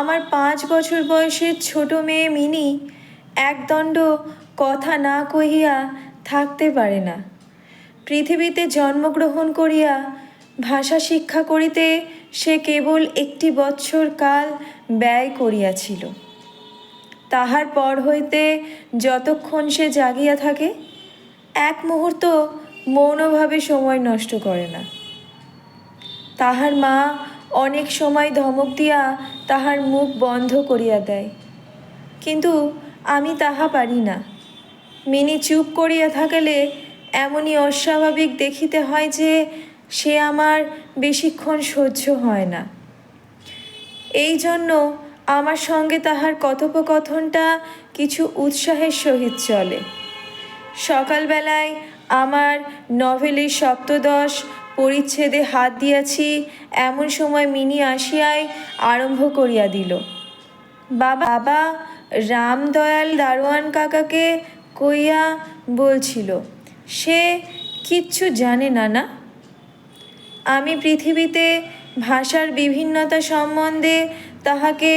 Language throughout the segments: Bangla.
আমার পাঁচ বছর বয়সের ছোট মেয়ে মিনি একদণ্ড কথা না কহিয়া থাকতে পারে না। পৃথিবীতে জন্মগ্রহণ করিয়া ভাষা শিক্ষা করিতে সে কেবল একটি বৎসর কাল ব্যয় করিয়াছিল। তাহার পর হইতে যতক্ষণ সে জাগিয়া থাকে, এক মুহূর্ত মৌনভাবে সময় নষ্ট করে না। তাহার মা অনেক সময় ধমক দিয়া তাহার মুখ বন্ধ করিয়া দেয়। কিন্তু আমি তাহা পারি না। মিনি চুপ করিয়া থাকিলে এমনই অস্বাভাবিক দেখিতে হয় যে সে আমার বেশিক্ষণ সহ্য হয় না। এই জন্য আমার সঙ্গে তাহার কথোপকথনটা কিছু উৎসাহের সহিত চলে। সকালবেলায় আমার নভেলের সপ্তদশ পরিচ্ছেদে হাত দিয়াছি, এমন সময় মিনি আসিয়াই আরম্ভ করিয়া দিল। বাবা বাবা, রামদয়াল দারোয়ান কাকাকে কইয়া বলছিল, সে কিচ্ছু জানে না না আমি পৃথিবীতে ভাষার বিভিন্নতা সম্বন্ধে তাহাকে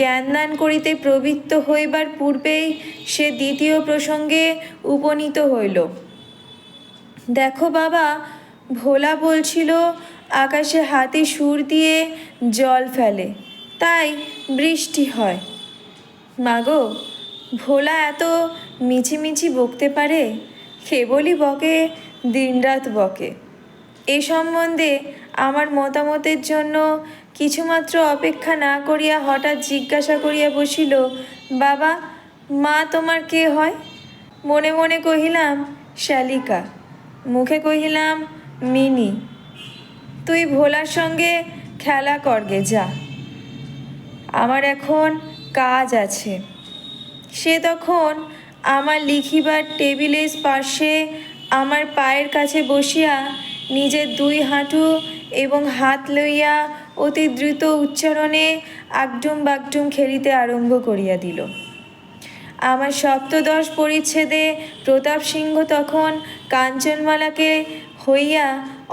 জ্ঞানদান করিতে প্রবৃত্ত হইবার পূর্বেই সে দ্বিতীয় প্রসঙ্গে উপনীত হইল। দেখো বাবা ভোলা বলছিল, আকাশে হাতে সুর দিয়ে জল ফেলে, তাই বৃষ্টি হয়। মাগো ভোলা এত মিছিমিছি বকতে পারে? কেবলই বকে, দিনরাত বকে। এ সম্বন্ধে আমার মতামতের জন্য কিছুমাত্র অপেক্ষা না করিয়া হঠাৎ জিজ্ঞাসা করিয়া বসিল, বাবা, মা তোমার কে হয়? মনে মনে কহিলাম শ্যালিকা মুখে কহিলাম মিনি, তুই ভোলার সঙ্গে খেলা করগে যা। আমার এখন কাজ আছে। সে তখন আমার লিখিবার টেবিলের পাশে আমার পায়ের কাছে বসিয়া নিজের দুই হাঁটু এবং হাত লইয়া অতি দ্রুত উচ্চারণে আগডুম বাগডুম খেলিতে আরম্ভ করিয়া দিল। আমার সপ্তদশ পরিচ্ছেদে প্রতাপ সিংহ তখন কাঞ্চনমালাকে হইয়া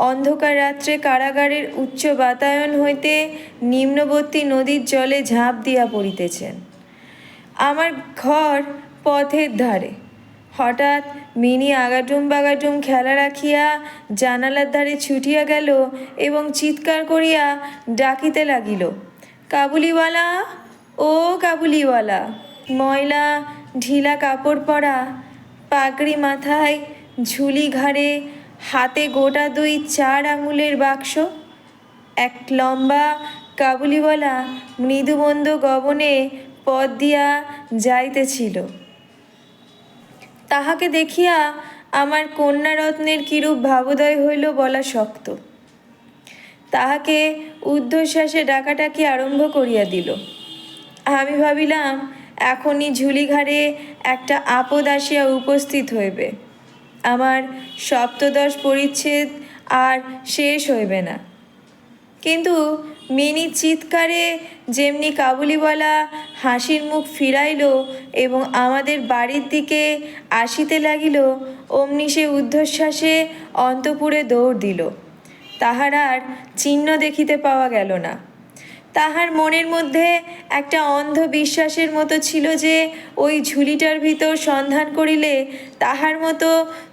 অন্ধকার রাত্রে কারাগারের উচ্চ বাতায়ন হইতে নিম্নবর্তী নদীর জলে ঝাঁপ দিয়া পড়িতেছেন। আমার ঘর পথের ধারে। হঠাৎ মিনি আগাডুম বাগাডুম খেলা রাখিয়া জানালার ধারে ছুটিয়া গেল এবং চিৎকার করিয়া ডাকিতে লাগিল, কাবুলিওয়ালা, ও কাবুলিওয়ালা, ময়লা, ঢিলা কাপড় পরা, পাগড়ি মাথায় ঝুলি ঘাড়ে হাতে গোটা দুই চার আঙুলের বাক্স, এক লম্বা কাবুলিওয়ালা মৃদুমন্দ গবনে পথ দিয়া যাইতেছিল। তাহাকে দেখিয়া আমার কন্যারত্নের কিরূপ ভাবোদয় হইল বলা শক্ত। তাহাকে ঊর্ধ্বশ্বাসে ডাকাটাকি আরম্ভ করিয়া দিল। আমি ভাবিলাম, এখনই ঝুলিঘাড়ে একটা আপদ আসিয়া উপস্থিত হইবে। আমার সপ্তদশ পরিচ্ছেদ আর শেষ হইবে না। কিন্তু মিনি চিৎকারে যেমনি কাবুলিওয়ালা হাসির মুখ ফিরাইল এবং আমাদের বাড়ির দিকে আসিতে লাগিল, অমনি সে ঊর্ধ্বশ্বাসে অন্তপুরে দৌড় দিল। তাহার আর চিহ্ন দেখিতে পাওয়া গেল না। তাহার মনের মধ্যে একটা অন্ধ বিশ্বাসের মতো ছিল যে, ওই ঝুলিটার ভিতর সন্ধান করিলে তাহার মতো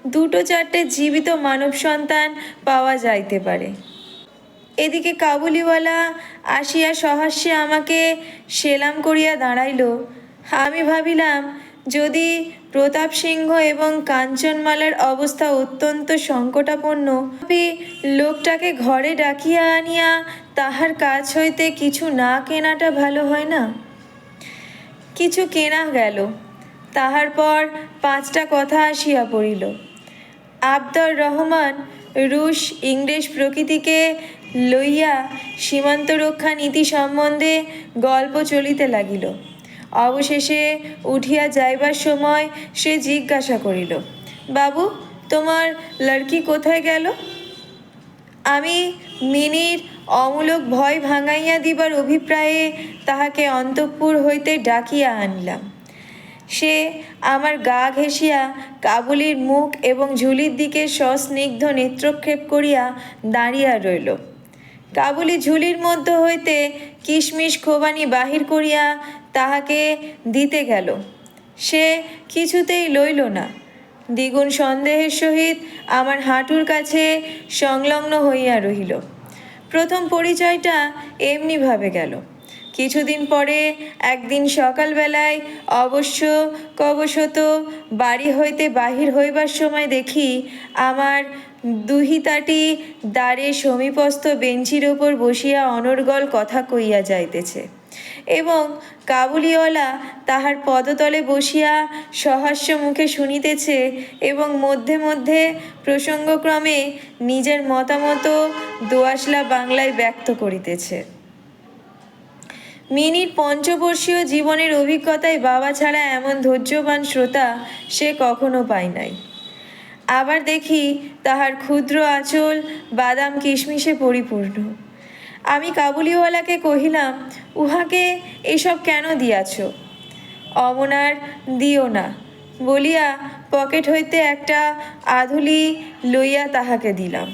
দুটো চারটে জীবিত মানব সন্তান পাওয়া যাইতে পারে। এদিকে কাবুলিওয়ালা আসিয়া সহাস্যে আমাকে সেলাম করিয়া দাঁড়াইল। আমি ভাবিলাম, যদি প্রতাপ সিংহ এবং কাঞ্চনমালার অবস্থা অত্যন্ত সংকটাপন্ন লোকটাকে ঘরে ডাকিয়া আনিয়া তাহার কাছ হইতে কিছু না কেনাটা ভালো হয় না? কিছু কেনা গেল। তাহার পর পাঁচটা কথা আসিয়া পড়িল। আবদর রহমান রুশ ইংরেজ প্রকৃতিকে লইয়া সীমান্ত রক্ষা নীতি সম্বন্ধে গল্প চলিতে লাগিল। অবশেষে উঠিয়া যাইবার সময় সে জিজ্ঞাসা করিল, বাবু, তোমার লড়কি কোথায় গেল? আমি মিনির অমূলক ভয় ভাঙাইয়া দিবার অভিপ্রায়ে তাহাকে অন্তঃপুর হইতে ডাকিয়া আনিলাম। সে আমার গা ঘেঁষিয়া কাবুলির মুখ এবং ঝুলির দিকে সস্নিগ্ধ নেত্রক্ষেপ করিয়া দাঁড়িয়া রইল। কাবুলি ঝুলির মধ্য হইতে কিশমিশ খোবানি বাহির করিয়া তাহাকে দিতে গেল। সে কিছুতেই লইল না। দ্বিগুণ সন্দেহের সহিত আমার হাঁটুর কাছে সংলগ্ন হইয়া রহিল। প্রথম পরিচয়টা এমনিভাবে গেল। কিছুদিন পরে একদিন সকালবেলায় অবশ্য কবশত বাড়ি হইতে বাহির হইবার সময় দেখি আমার দুহিতাটি দ্বারে সমীপস্থ বেঞ্চির ওপর বসিয়া অনর্গল কথা কইয়া যাইতেছে। এবং কাবুলিওয়ালা তাহার পদতলে বসিয়া সহাস্য মুখে শুনিতেছে এবং মধ্যে মধ্যে প্রসঙ্গক্রমে নিজের মতামত দোয়াশলা বাংলায় ব্যক্ত করিতেছে। মিনির পঞ্চবর্ষীয় জীবনের অভিজ্ঞতায় বাবা ছাড়া এমন ধৈর্যবান শ্রোতা সে কখনো পায় নাই। আবার দেখি তাহার ক্ষুদ্র আঁচল বাদাম কিশমিশে পরিপূর্ণ। আমি কাবুলিওয়ালাকে কহিলাম, উহাকে এসব কেন দিয়াছ? অমনার দিও না। বলিয়া পকেট হইতে একটা আধুলি লইয়া তাহাকে দিলাম।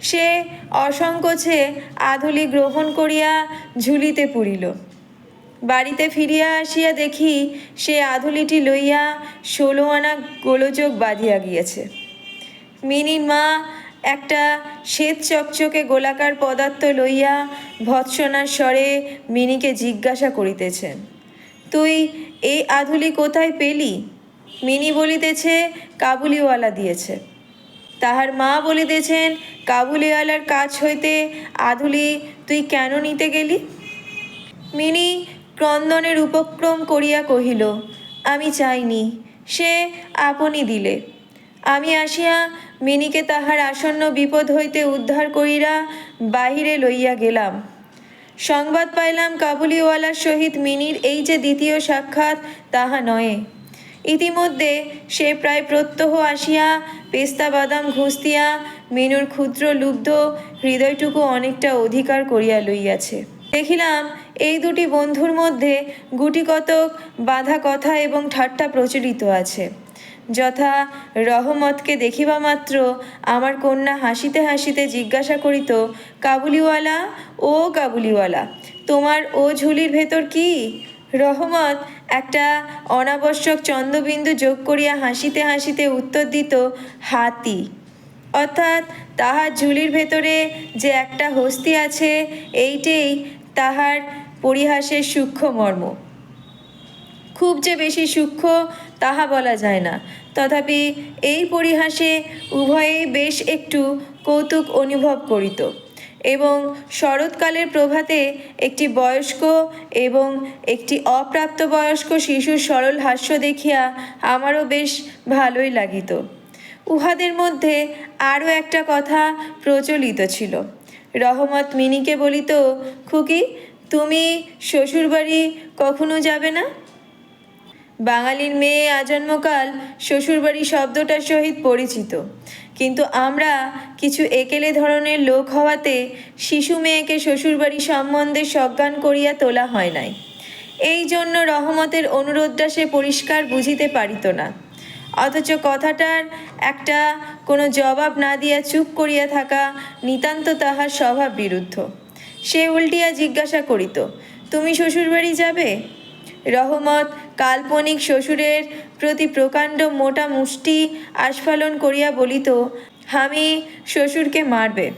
সে অসংকোচে আধুলি গ্রহণ করিয়া ঝুলিতে পুরিল বাড়িতে ফিরিয়া আসিয়া দেখি সে আধুলিটি লইয়া ষোলো আনা গোলযোগ বাঁধিয়া গিয়েছে। মিনির মা একটা শ্বেত চকচকে গোলাকার পদার্থ লইয়া ভৎসনার স্বরে মিনিকে জিজ্ঞাসা করিতেছেন, তুই এই আধুলি কোথায় পেলি? মিনি বলিতেছে, কাবুলিওয়ালা দিয়েছে। তাহার মা বলিতেছেন, কাবুলিওয়ালার কাছ হইতে আধুলি তুই কেন নিতে গেলি? মিনি ক্রন্দনের উপক্রম করিয়া কহিল, আমি চাইনি, সে আপনি দিলে। আমি আসিয়া মিনিকে তাহার আসন্ন বিপদ হইতে উদ্ধার করিয়া বাহিরে লইয়া গেলাম। সংবাদ পাইলাম কাবুলিওয়ালার সহিত মিনির এই যে দ্বিতীয় সাক্ষাৎ, তাহা নয় ইতিমধ্যে সে প্রায় প্রত্যহ আসিয়া পেস্তা বাদাম ঘুষ দিয়া মিনুর ক্ষুদ্র লুব্ধ হৃদয়টুকু অনেকটা অধিকার করিয়া লইয়াছে। দেখিলাম এই দুটি বন্ধুর মধ্যে গুটি কতক বাঁধা কথা এবং ঠাট্টা প্রচলিত আছে। যথা রহমতকে দেখিবা মাত্র আমার কন্যা হাসিতে হাসিতে জিজ্ঞাসা করিত, কাবুলিওয়ালা, ও কাবুলিওয়ালা, তোমার ও ঝুলির ভেতর কি? রহমত একটা অনাবশ্যক চন্দ্রবিন্দু যোগ করিয়া হাসিতে হাসিতে উত্তর দিত, হাতি। অর্থাৎ তাহার ঝুলির ভেতরে যে একটা হস্তি আছে, এইটেই তাহার পরিহাসের সূক্ষ্ম মর্ম। খুব যে বেশি সূক্ষ্ম তাহা বলা যায় না। তথাপি এই পরিহাসে উভয়েই বেশ একটু কৌতুক অনুভব করিত এবং শরৎকালের প্রভাতে একটি বয়স্ক এবং একটি অপ্রাপ্তবয়স্ক শিশুর সরল হাস্য দেখিয়া আমারও বেশ ভালোই লাগিত। উহাদের মধ্যে আরও একটা কথা প্রচলিত ছিল। রহমত মিনিকে বলিত, খুকি, তুমি শ্বশুরবাড়ি কখনো যাবে না? বাঙালির মেয়ে আজন্মকাল শ্বশুরবাড়ি শব্দটার সহিত পরিচিত। কিন্তু আমরা কিছু একেলে ধরনের লোক হওয়াতে শিশু মেয়েকে শ্বশুরবাড়ি সম্বন্ধে সজ্ঞান করিয়া তোলা হয় নাই। এই জন্য রহমতের অনুরোধটা সে পরিষ্কার বুঝিতে পারিত না। অথচ কথাটার একটা কোনো জবাব না দিয়া চুপ করিয়া থাকা নিতান্ত তাহার স্বভাব বিরুদ্ধ। সে উল্টিয়া জিজ্ঞাসা করিত, তুমি শ্বশুরবাড়ি যাবে? রহমত কাল্পনিক শ্বশুরের প্রতি প্রকাণ্ড মোটা মুষ্টি আস্ফালন করিয়া বলিত আমি শ্বশুরকে মারবে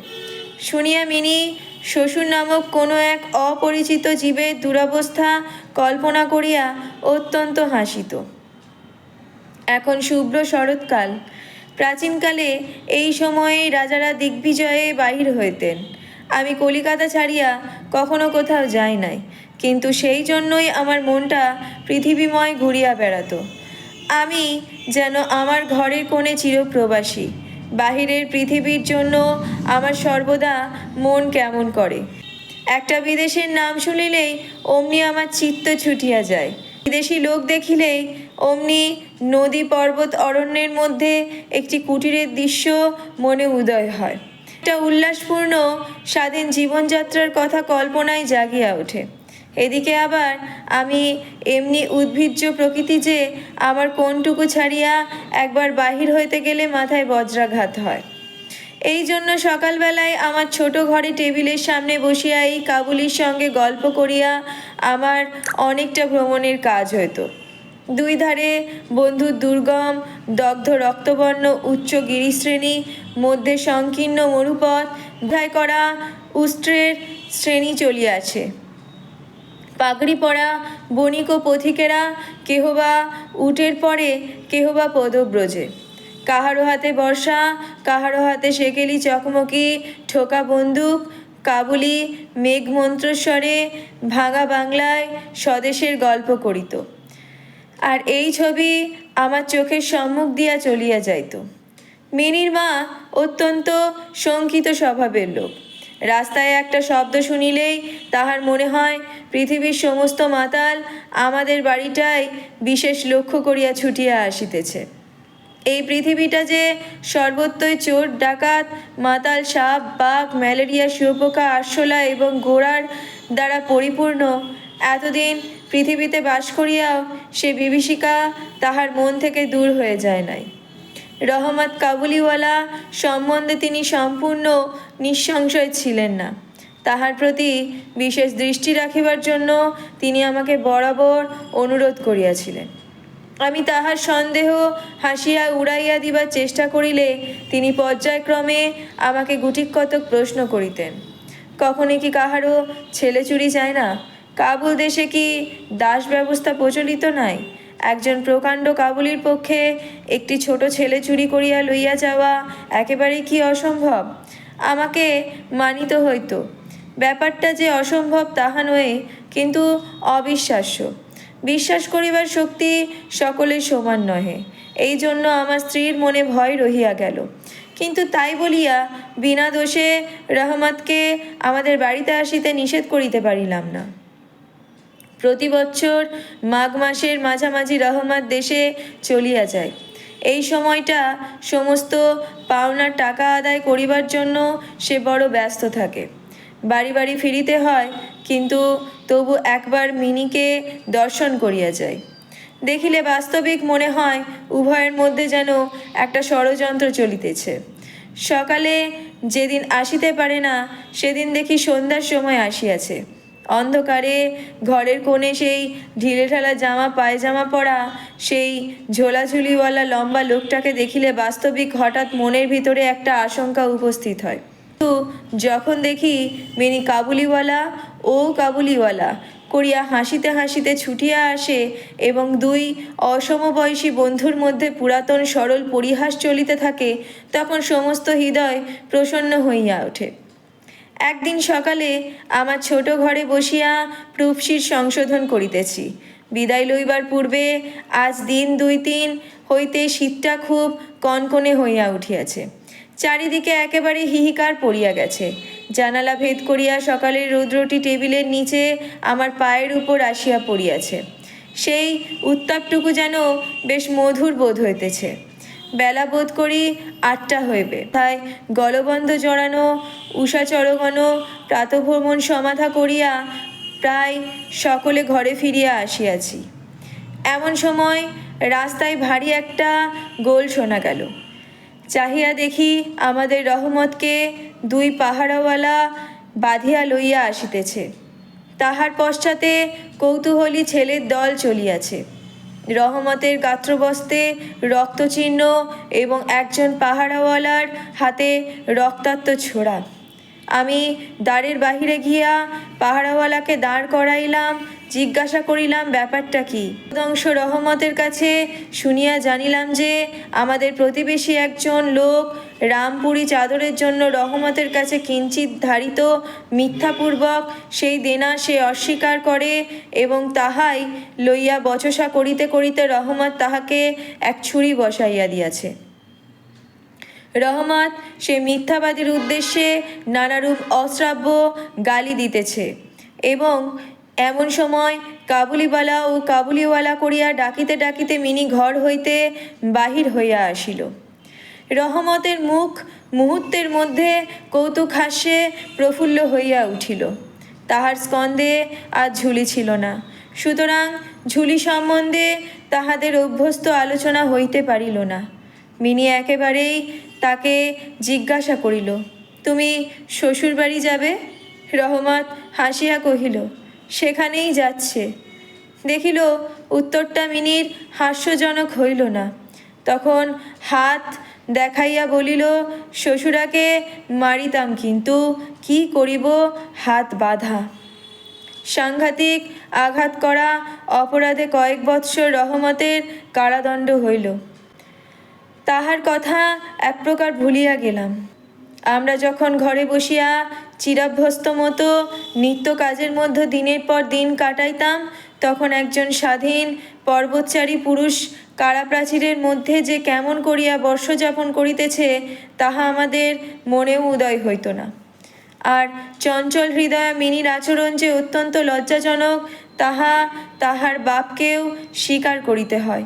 শুনিয়া মিনি শ্বশুর নামক কোনো এক অপরিচিত জীবের দুরবস্থা কল্পনা করিয়া অত্যন্ত হাসিত। এখন শুভ্র শরৎকাল। প্রাচীনকালে এই সময়ে রাজারা দিগ্বিজয়ে বাহির হইতেন। আমি কলিকাতা ছাড়িয়া কখনো কোথাও যাই নাই। কিন্তু সেই জন্যই আমার মনটা পৃথিবীময় ঘুরিয়া বেড়াতো। আমি যেন আমার ঘরের কোণে চিরপ্রবাসী, বাহিরের পৃথিবীর জন্য আমার সর্বদা মন কেমন করে। একটা বিদেশের নাম শুনিলেই অমনি আমার চিত্ত ছুটিয়া যায়। বিদেশি লোক দেখিলেই অমনি নদী, পর্বত, অরণ্যের মধ্যে একটি কুটিরের দৃশ্য মনে উদয় হয়। একটা উল্লাসপূর্ণ স্বাধীন জীবনযাত্রার কথা কল্পনায় জাগিয়া ওঠে। এদিকে আবার আমি এমনি উদ্ভিজ্জ প্রকৃতি যে আমার কোনটুকু ছাড়িয়া একবার বাহির হইতে গেলে মাথায় বজ্রাঘাত হয়। এই জন্য সকালবেলায় আমার ছোট ঘরে টেবিলের সামনে বসিয়া এই কাবুলির সঙ্গে গল্প করিয়া আমার অনেকটা ভ্রমণের কাজ হতো দুই ধারে বন্ধুর দুর্গম, দগ্ধ রক্তবর্ণ, উচ্চ গিরিশ্রেণী, মধ্যে সংকীর্ণ মরুপথ ধায় করা উষ্ট্রের শ্রেণি চলিয়াছে। পাগড়ি পরা বণিক ও পথিকেরা কেহ বা উটের পরে কেহ বা পদব্রজে। কাহারো হাতে বর্ষা, কাহারো হাতে সেকেলি চকমকি, ঠোকা বন্দুক, কাবুলি, মেঘমন্ত্রস্বরে ভাঙা বাংলায় স্বদেশের গল্প করিত। আর এই ছবি আমার চোখের সম্মুখ দিয়া চলিয়া যাইত। মিনির মা অত্যন্ত শঙ্কিত স্বভাবের লোক। রাস্তায় একটা শব্দ শুনিলেই তাহার মনে হয়, পৃথিবীর সমস্ত মাতাল আমাদের বাড়িটাই বিশেষ লক্ষ্য করিয়া ছুটিয়া আসিতেছে। এই পৃথিবীটা যে সর্বত্রই চোর, ডাকাত, মাতাল সাপ, বাঘ, ম্যালেরিয়া, শুয়োপোকা, আরশোলা এবং গোড়ার দ্বারা পরিপূর্ণ, এতদিন পৃথিবীতে বাস করিয়াও সে বিভীষিকা তাহার মন থেকে দূর হয়ে যায় নাই। রহমত কাবুলিওয়ালা সম্বন্ধে তিনি সম্পূর্ণ নিঃসংশয় ছিলেন না। তাহার প্রতি বিশেষ দৃষ্টি রাখিবার জন্য তিনি আমাকে বরাবর অনুরোধ করিয়াছিলেন। আমি তাহার সন্দেহ হাসিয়া উড়াইয়া দিবার চেষ্টা করিলে তিনি পর্যায়ক্রমে আমাকে গুটিক কতক প্রশ্ন করিতেন, কখনো কি কাহারও ছেলে চুরি যায় না? কাবুল দেশে কি দাস ব্যবস্থা প্রচলিত নাই? একজন প্রকাণ্ড কাবুলির পক্ষে একটি ছোট ছেলে চুরি করিয়া লইয়া যাওয়া একেবারেই কি অসম্ভব? আমাকে মানিত হইতো। ব্যাপারটা যে অসম্ভব তাহা নয় কিন্তু অবিশ্বাস্য। বিশ্বাস করিবার শক্তি সকলের সমান নহে। এই জন্য আমার স্ত্রীর মনে ভয় রহিয়া গেল। কিন্তু তাই বলিয়া বিনা দোষে রহমতকে আমাদের বাড়িতে আসিতে নিষেধ করিতে পারিলাম না। প্রতি বছর মাঘ মাসের মাঝামাঝি রহমত দেশে চলিয়া যায়। এই সময়টা সমস্ত পাওনার টাকা আদায় করিবার জন্য সে বড় ব্যস্ত থাকে। বাড়ি বাড়ি ফিরিতে হয়, কিন্তু তবু একবার মিনিকে দর্শন করিয়া যায়। দেখিলে বাস্তবিক মনে হয়, উভয়ের মধ্যে যেন একটা ষড়যন্ত্র চলিতেছে। সকালে যেদিন আসিতে পারে না, সেদিন দেখি সন্ধ্যার সময় আসিয়াছে। অন্ধকারে ঘরের কোণে সেই ঢিলে ঢালা জামা, পায়জামা পরা সেই ঝোলাঝুলিওয়ালা লম্বা লোকটাকে দেখিলে বাস্তবিক হঠাৎ মনের ভিতরে একটা আশঙ্কা উপস্থিত হয়। কিন্তু যখন দেখি মিনি কাবুলিওয়ালা, ও কাবুলিওয়ালা করিয়া হাসিতে হাসিতে ছুটিয়া আসে এবং দুই অসমবয়সী বন্ধুর মধ্যে পুরাতন সরল পরিহাস চলিতে থাকে, তখন সমস্ত হৃদয় প্রসন্ন হইয়া ওঠে। একদিন সকালে আমার ছোট ঘরে বসিয়া প্রুফসির সংশোধন করিতেছি। বিদায় লইবার পূর্বে আজ দিন দুই তিন হইতে শীতটা খুব কনকনে হইয়া উঠিয়াছে। চারিদিকে একেবারে হিহিকার পড়িয়া গেছে। জানালা ভেদ করিয়া সকালের রৌদ্রটি টেবিলের নিচে আমার পায়ের উপর আসিয়া পড়িয়াছে। সেই উত্তাপটুকু যেন বেশ মধুর বোধ হইতেছে। বেলা বোধ করি আটটা হইবে। তাই গলবন্ধ জড়ানো উষা চরগণ প্রাতভ্রমণ সমাধা করিয়া প্রায় সকলে ঘরে ফিরিয়া আসিয়াছি। এমন সময় রাস্তায় ভারী একটা গোল শোনা গেল। চাহিয়া দেখি আমাদের রহমতকে দুই পাহারাওয়ালা বাঁধিয়া লইয়া আসিতেছে। তাহার পশ্চাতে কৌতূহলী ছেলের দল চলিয়াছে। রহমতের গাত্রবস্তে রক্তচিহ্ন এবং একজন পাহারাওয়ালার হাতে রক্তাক্ত ছোড়া। আমি দাঁড়ের বাহিরে গিয়া পাহারাওয়ালাকে দাঁড় করাইলাম জিজ্ঞাসা করিলাম, ব্যাপারটা কি? অংশ রহমতের কাছে শুনিয়া জানিলাম যে, আমাদের প্রতিবেশী একজন লোক রামপুরি চাদরের জন্য রহমতের কাছে কিঞ্চিত ধারিত মিথ্যাপূর্বক সেই দেনা সে অস্বীকার করে এবং তাহাই লইয়া বচসা করিতে করিতে রহমত তাহাকে এক ছুরি বসাইয়া দিয়াছে। রহমত সে মিথ্যাবাদীর উদ্দেশ্যে নানারূপ অশ্রাব্য গালি দিতেছে এবং এমন সময় কাবুলিওয়ালা ও কাবুলিওয়ালা করিয়া ডাকিতে ডাকিতে মিনি ঘর হইতে বাহির হইয়া আসিল। রহমতের মুখ মুহূর্তের মধ্যে কৌতুক হাস্যে প্রফুল্ল হইয়া উঠিল। তাহার স্কন্ধে আর ঝুলি ছিল না। সুতরাং ঝুলি সম্বন্ধে তাহাদের অভ্যস্ত আলোচনা হইতে পারিল না। মিনি একেবারেই তাকে জিজ্ঞাসা করিল, তুমি শ্বশুরবাড়ি যাবে? রহমত হাসিয়া কহিল সেখানেই যাচ্ছে। দেখিল উত্তরটা মিনির হাস্যজনক হইল না। তখন হাত দেখাইয়া বলিল, শ্বশুরাকে মারিতাম, কিন্তু কি করিব? হাত বাঁধা। সাংঘাতিক আঘাত করা অপরাধে কয়েক বৎসর রহমতের কারাদণ্ড হইল। তাহার কথা এক প্রকার ভুলিয়া গেলাম। আমরা যখন ঘরে বসিয়া চিরাভ্যস্ত মতো নিত্য কাজের মধ্যে দিনের পর দিন কাটাইতাম, তখন একজন স্বাধীন পর্বতচারী পুরুষ কারাপ্রাচীরের মধ্যে যে কেমন করিয়া বর্ষযাপন করিতেছে, তাহা আমাদের মনেও উদয় হইত না। আর চঞ্চল হৃদয়া মিনির আচরণ যে অত্যন্ত লজ্জাজনক, তাহা তাহার বাপকেও স্বীকার করিতে হয়।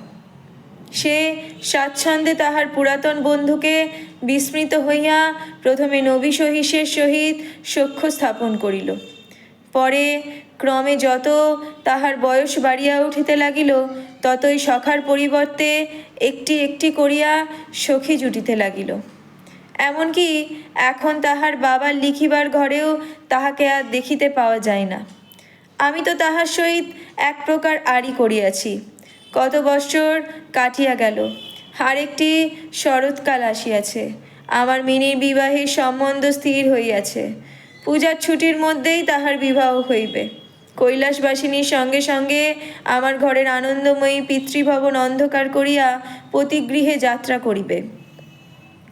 সে স্বাচ্ছন্দ্যে তাহার পুরাতন বন্ধুকে বিস্মৃত হইয়া প্রথমে নবী সহিসের সহিত সখ্য স্থাপন করিল। পরে ক্রমে যত তাহার বয়স বাড়িয়া উঠিতে লাগিল, ততই সখার পরিবর্তে একটি একটি করিয়া সখী জুটিতে লাগিল। এমনকি এখন তাহার বাবার লিখিবার ঘরেও তাহাকে আর দেখিতে পাওয়া যায় না। আমি তো তাহার সহিত এক প্রকার আড়ি করিয়াছি। কত বছর কাটিয়া গেল। আর একটি শরৎকাল আসিয়াছে। আমার মিনির বিবাহের সম্বন্ধ স্থির হইয়াছে। পূজার ছুটির মধ্যেই তাহার বিবাহ হইবে। কৈলাসবাসিনীর সঙ্গে সঙ্গে আমার ঘরের আনন্দময়ী পিতৃভবন অন্ধকার করিয়া পতিগৃহে যাত্রা করিবে।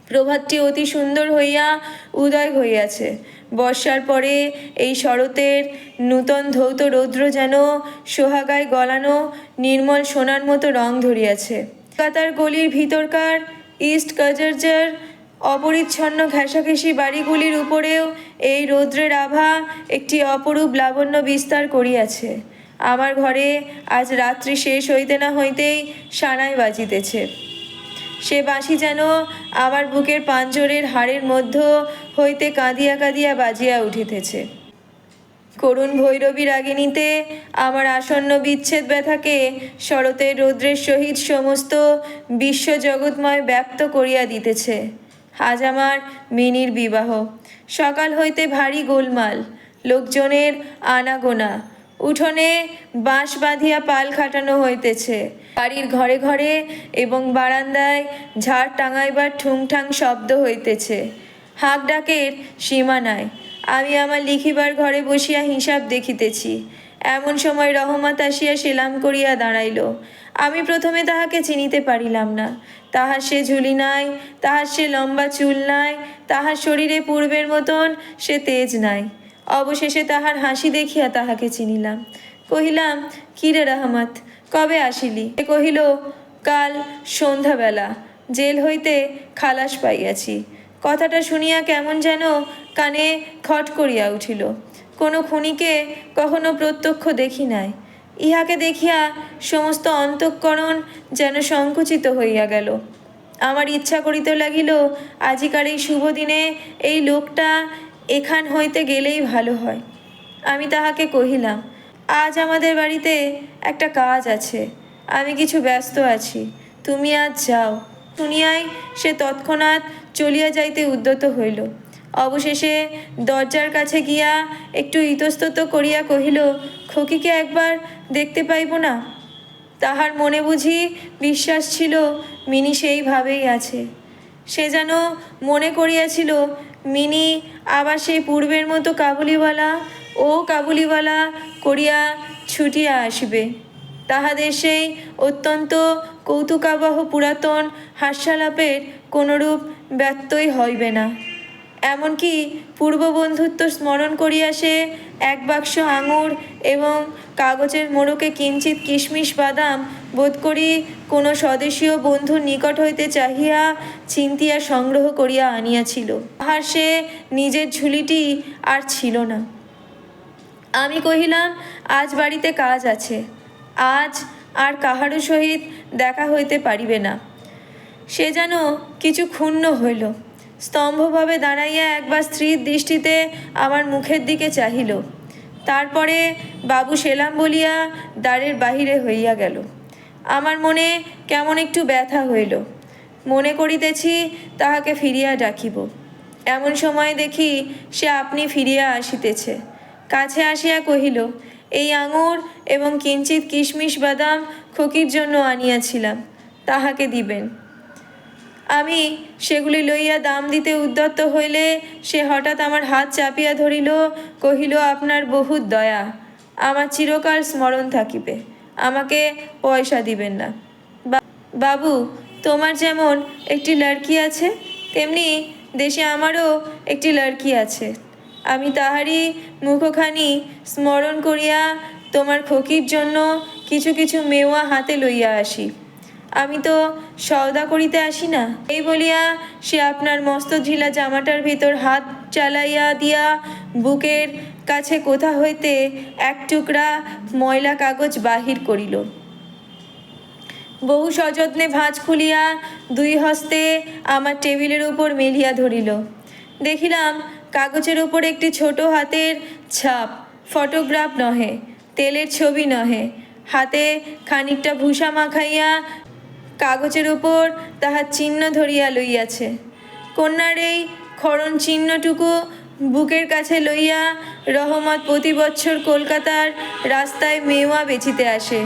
প্রভাতটি অতি সুন্দর হইয়া উদয় হইয়াছে। বর্ষার পরে এই শরতের নূতন ধৌত রৌদ্র যেন সোহাগায় গলানো নির্মল সোনার মতো রং ধরিয়াছে। কলকাতার গলির ভিতরকার ইস্ট কাজার্জার অপরিচ্ছন্ন ঘেঁষাঘেঁষি বাড়িগুলির উপরেও এই রৌদ্রের আভা একটি অপরূপ লাবণ্য বিস্তার করিয়াছে। আমার ঘরে আজ রাত্রি শেষ হইতে না হইতেই সানাই বাজিতেছে। সে বাঁশি যেন আমার বুকের পাঞ্জরের হাড়ের মধ্য হইতে কাঁদিয়া কাঁদিয়া বাজিয়া উঠিতেছে। করুণ ভৈরবী রাগিনীতে আমার আসন্ন বিচ্ছেদ ব্যথাকে শরতের রৌদ্রের সহিত সমস্ত বিশ্বজগৎময় ব্যক্ত করিয়া দিতেছে। আজ আমার মিনির বিবাহ। সকাল হইতে ভারী গোলমাল। লোকজনের আনাগোনা। উঠোনে বাঁশ বাঁধিয়া পাল খাটানো হইতেছে। বাড়ির ঘরে ঘরে এবং বারান্দায় ঝাড় টাঙাইবার ঠুংঠাং শব্দ হইতেছে। হাঁক ডাকের সীমা নাই। আমি আমার লিখিবার ঘরে বসিয়া হিসাব দেখিতেছি। এমন সময় রহমত আসিয়া সেলাম করিয়া দাঁড়াইল। আমি প্রথমে তাহাকে চিনিতে পারিলাম না। তাহার সে ঝুলি নাই, তাহার সে লম্বা চুল নাই, তাহার শরীরে পূর্বের মতন সে তেজ নাই। অবশেষে তাহার হাসি দেখিয়া তাহাকে চিনিলাম। কহিলাম, কিরে রহমত, কবে আসিলি? এ কহিল, কাল সন্ধ্যাবেলা, জেল হইতে খালাস পাইয়াছি। কথাটা শুনিয়া কেমন যেন কানে খট করিয়া উঠিল। কোনো খুনিকে কখনো প্রত্যক্ষ দেখি নাই। ইহাকে দেখিয়া সমস্ত অন্তঃকরণ যেন সংকুচিত হইয়া গেল। আমার ইচ্ছা করিতে লাগিল, আজিকার এই শুভ দিনে এই লোকটা এখান হইতে গেলেই ভালো হয়। আমি তাহাকে কহিলাম, আজ আমাদের বাড়িতে একটা কাজ আছে, আমি কিছু ব্যস্ত আছি, তুমি আজ যাও। শুনিয়াই সে তৎক্ষণাৎ চলিয়া যাইতে উদ্যত হইল। অবশেষে দরজার কাছে গিয়া একটু ইতস্তত করিয়া কহিল, খকিকে একবার দেখতে পাইব না? তাহার মনে বুঝি বিশ্বাস ছিল, মিনি সেইভাবেই আছে। সে যেন মনে করিয়াছিল মিনি, আবার সেই পূর্বের মতো কাবুলিওয়ালা, ও কাবুলিওয়ালা করিয়া ছুটিয়া আসবে। তাহাদের সেই অত্যন্ত কৌতুকাবহ পুরাতন হাস্যালাপের কোনরূপ ব্যত্যয় হইবে না। এমনকি পূর্ব বন্ধুত্ব স্মরণ করিয়া সে এক বাক্স আঙুর এবং কাগজের মোড়কে কিঞ্চিত কিশমিশ বাদাম বোধ করি কোনো স্বদেশীয় বন্ধুর নিকট হইতে চাহিয়া চিন্তিয়া সংগ্রহ করিয়া আনিয়াছিল। তাহার সে নিজের ঝুলিটি আর ছিল না। আমি কহিলাম, আজ বাড়িতে কাজ আছে। আজ আর কাহারও সহিত দেখা হইতে পারিবে না। সে যেন কিছু ক্ষুণ্ণ হইল। স্তম্ভভাবে দাঁড়াইয়া একবার স্ত্রীর দৃষ্টিতে আমার মুখের দিকে চাহিল। তারপরে বাবু সেলাম বলিয়া দ্বারের বাহিরে হইয়া গেল। আমার মনে কেমন একটু ব্যথা হইল। মনে করিতেছি তাহাকে ফিরিয়া ডাকিব। এমন সময় দেখি সে আপনি ফিরিয়া আসিতেছে। কাছে আসিয়া কহিল, এই আঙুর এবং কিঞ্চিত কিশমিশ বাদাম খকির জন্য আনিয়াছিলাম, তাহাকে দিবেন। আমি সেগুলি লইয়া দাম দিতে উদ্যত হইলে সে হঠাৎ আমার হাত চাপিয়া ধরিল, কহিল, আপনার বহুত দয়া, আমার চিরকাল স্মরণ থাকিবে। আমাকে পয়সা দিবেন না। বাবু, তোমার যেমন একটি লড়কি আছে, তেমনি দেশে আমারও একটি লড়কি আছে। আমি তাহারই মুখখানি স্মরণ করিয়া তোমার খকির জন্য কিছু কিছু মেওয়া হাতে লইয়া আসি। আমি তো সওদা করিতে আসি না। এই বলিয়া সে আপনার মস্ত ঢিলা জামাটার ভিতর হাত চালাইয়া দিয়া বুকের কাছে কোথা হইতে এক টুকরা ময়লা কাগজ বাহির করিল। বহু সযত্নে ভাঁজ খুলিয়া দুই হস্তে আমার টেবিলের উপর মেলিয়া ধরিল। দেখিলাম কাগজের উপর একটি ছোট হাতের ছাপ, ফটোগ্রাফ নহে, তেলের ছবি নহে। হাতে খানিকটা ভূষা মাখাইয়া কাগজের উপর তাহার চিহ্ন ধরিয়া লইয়াছে। কন্যার এই খরণ চিহ্নটুকু বুকের কাছে লইয়া রহমত প্রতি বৎসর কলকাতার রাস্তায় মেওয়া বেচিতে আসে।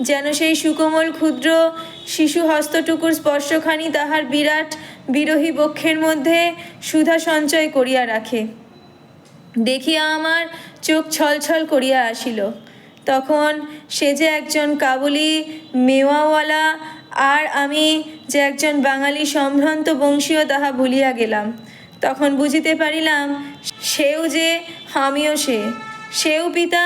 যেন সেই সুকোমল ক্ষুদ্র শিশু হস্তটুকুর স্পর্শখানি তাহার বিরাট বিরোহী বক্ষের মধ্যে সুধা সঞ্চয় করিয়া রাখে। দেখিয়া আমার চোখ ছলছল করিয়া আসিল। তখন সে যে একজন কাবুলি মেওয়াওয়ালা, আর আমি যে একজন বাঙালি সম্ভ্রান্ত বংশীয় তাহা ভুলিয়া গেলাম। তখন বুঝিতে পারিলাম, সেও যে আমিও সে। সেও পিতা,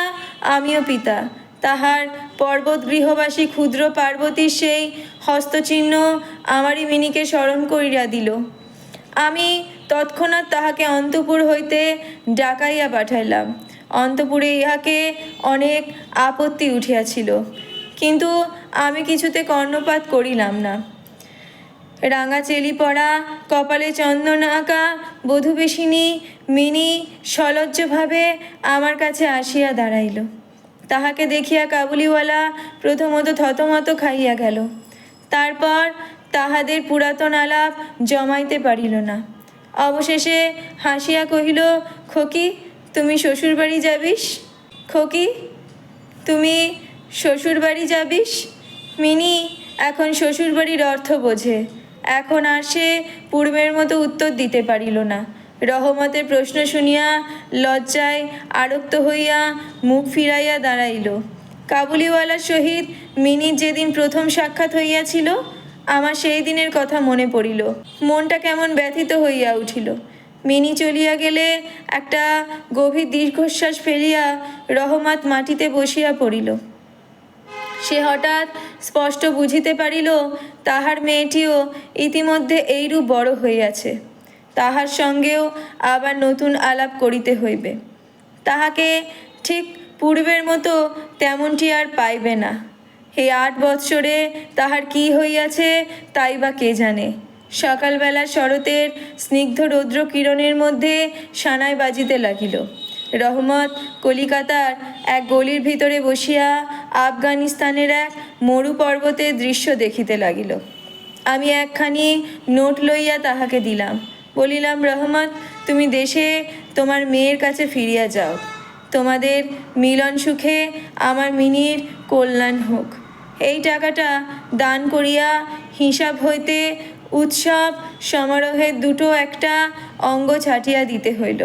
আমিও পিতা। তাহার পর্বত গৃহবাসী ক্ষুদ্র পার্বতীর সেই হস্তচিহ্ন আমারই মিনিকে স্মরণ করিয়া দিল। আমি তৎক্ষণাৎ তাহাকে অন্তপুর হইতে ডাকাইয়া পাঠাইলাম। অন্তপুরে ইহাকে অনেক আপত্তি উঠিয়াছিল, কিন্তু আমি কিছুতে কর্ণপাত করিলাম না। রাঙা চেলি পড়া কপালে চন্দন আঁকা বধূবেশিনী মিনি সলজ্জভাবে আমার কাছে আসিয়া দাঁড়াইল। তাহাকে দেখিয়া কাবুলিওয়ালা প্রথমত থতমত খাইয়া গেল। তারপর তাহাদের পুরাতন আলাপ জমাইতে পারিল না। অবশেষে হাসিয়া কহিল, খোকি, তুমি শ্বশুরবাড়ি যাবিস? খোকি, তুমি শ্বশুরবাড়ি যাবিস? মিনি, এখন শ্বশুরবাড়ির অর্থ বোঝে। এখন আর সে পূর্বের মতো উত্তর দিতে পারিল না। রহমতের প্রশ্ন শুনিয়া লজ্জায় আরক্ত হইয়া মুখ ফিরাইয়া দাঁড়াইল। কাবুলিওয়ালার সহিত মিনির যেদিন প্রথম সাক্ষাৎ হইয়াছিল, আমার সেই দিনের কথা মনে পড়িল। মনটা কেমন ব্যথিত হইয়া উঠিল। মিনি চলিয়া গেলে একটা গভীর দীর্ঘশ্বাস ফেলিয়া রহমত মাটিতে বসিয়া পড়িল। সে হঠাৎ স্পষ্ট বুঝিতে পারিল, তাহার মেয়েটিও ইতিমধ্যে এইরূপ বড় হইয়াছে। তাহার সঙ্গেও আবার নতুন আলাপ করিতে হইবে। তাহাকে ঠিক পূর্বের মতো তেমনটি আর পাইবে না। এই আট বৎসরে তাহার কি হইয়াছে তাই বা কে জানে। সকালবেলা শরতের স্নিগ্ধ রৌদ্র কিরণের মধ্যে সানায় বাজিতে লাগিল। রহমত, কলিকাতার এক গলির ভিতরে বসিয়া আফগানিস্তানের এক মরু পর্বতের দৃশ্য দেখিতে লাগিল। আমি একখানি নোট লইয়া তাহাকে দিলাম। বলিলাম, রহমত, তুমি দেশে তোমার মেয়ের কাছে ফিরিয়া যাও। তোমাদের মিলন সুখে আমার মিনির কল্যাণ হোক। এই টাকাটা দান করিয়া হিসাব হইতে উৎসব সমারোহের দুটো একটা অঙ্গ ছাটিয়া দিতে হইল।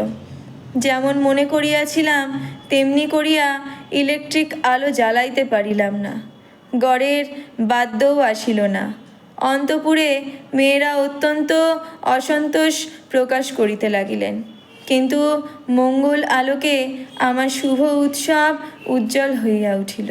যেমন মনে করিয়াছিলাম, তেমনি করিয়া ইলেকট্রিক আলো জ্বালাইতে পারিলাম না। গড়ের বাদ্যও আসিল না। অন্তপুরে মেয়েরা অত্যন্ত অসন্তোষ প্রকাশ করিতে লাগিলেন। কিন্তু মঙ্গল আলোকে আমার শুভ উৎসব উজ্জ্বল হইয়া উঠিল।